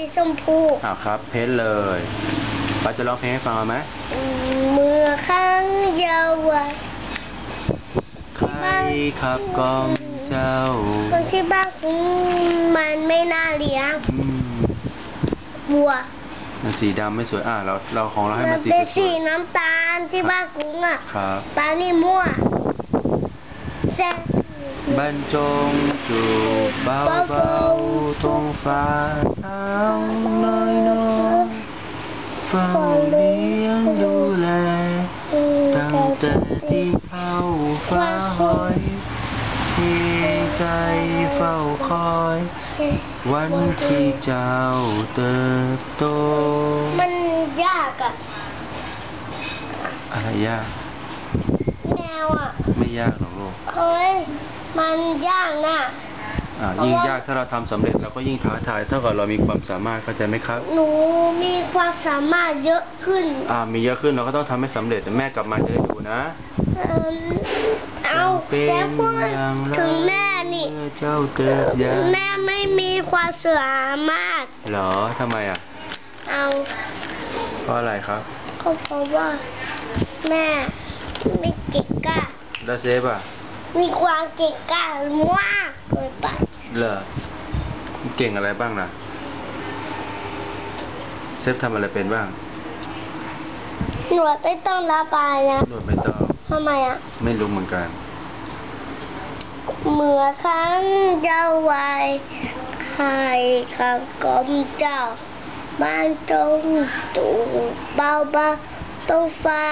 สีชมพูอ่าครับ เพ้นเลยป้าจะร้องเพลงให้ฟังเอาไหมเมื่อครั้งเยาว์วัยใครขับกล้องเจ้าคนที่บ้านคุณมันไม่น่าเลี้ยงอืมวัวมันสีดำไม่สวยอะเราเราของเราให้มัมันนสีเป็นสสีวยน้ำตาลที่บ้านกุ้งอะๆครับปลานี่มั่วเส้นบรรจงจูบเบาเบาๆ ตรงฝ่าเท้าน้อยน้อยๆเฝ้าเลี้ยงดูแลตั้งแต่ที่เข้าฟ้าหอยที่ใจเฝ้าคอย วันที่เจ้าเติบโต มันยากอะอะไรยาก แมวอะไม่ยากหรอกลูกเฮ้ย มันยากนะอ่า ยิ่งยากถ้าเราทำสำเร็จเราก็ยิ่งท้าทายเท่ากับเรามีความสามารถเข้าใจไหมครับ หนูมีความสามารถเยอะขึ้น อ่ามีเยอะขึ้นเราก็ต้องทำให้สำเร็จแต่แม่กลับมาจะได้ดูนะ เอิ่มเอาเป็นแค่พูดอย่างไรถึงแม่นี่เมื่อเจ้าเติบใหญ่แม่ไม่มีความสามารถเหรอทำไมอะ เอาเพราะอะไรครับก็เพราะว่า แม่ไม่เก่งกล้าแล้วเซฟอะมีความเก่งกล้ามากเกินไป เหรอเก่งอะไรบ้างล่ะ เซฟทำอะไรเป็นบ้าง หนวดไม่ต้องระบายนะนวดไม่ต้องทำไมอะ ไม่รู้เหมือนกันเมื่อครั้งเจ้าวัยใครขับกลมเจ้า บ้านตรงตูเบาเบาๆตรงฝ่า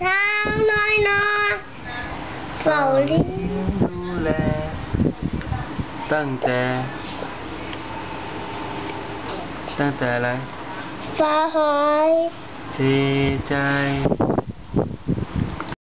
เท้าน้อยน้อยๆเฝ้าลิ้นดูแล ตั้งแต่ตั้งแต่อะไรฟ้าหอยที่ใจ